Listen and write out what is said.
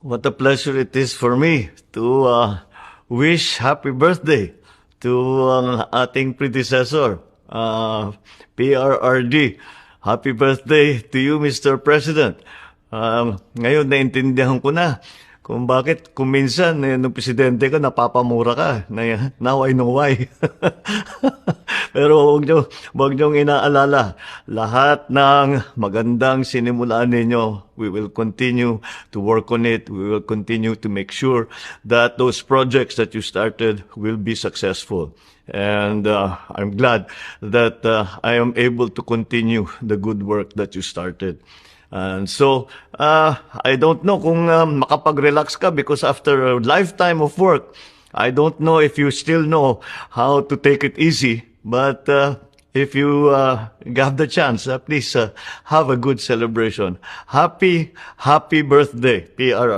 What a pleasure it is for me to uh, wish happy birthday to ang ating predecessor, uh, PRRD. Happy birthday to you, Mr. President. Um, ngayon, naintindihan ko na kung bakit kung minsan eh, nung presidente ka, napapamura ka. Now I know why. Pero huwag niyo, huwag niyong inaalala. Lahat ng magandang sinimulaan ninyo, we will continue to work on it. We will continue to make sure that those projects that you started will be successful. And uh, I'm glad that uh, I am able to continue the good work that you started. And so, uh, I don't know kung um, makapag-relax ka because after a lifetime of work, I don't know if you still know how to take it easy. But uh, if you uh, have the chance, uh, please uh, have a good celebration. Happy, happy birthday, PRR.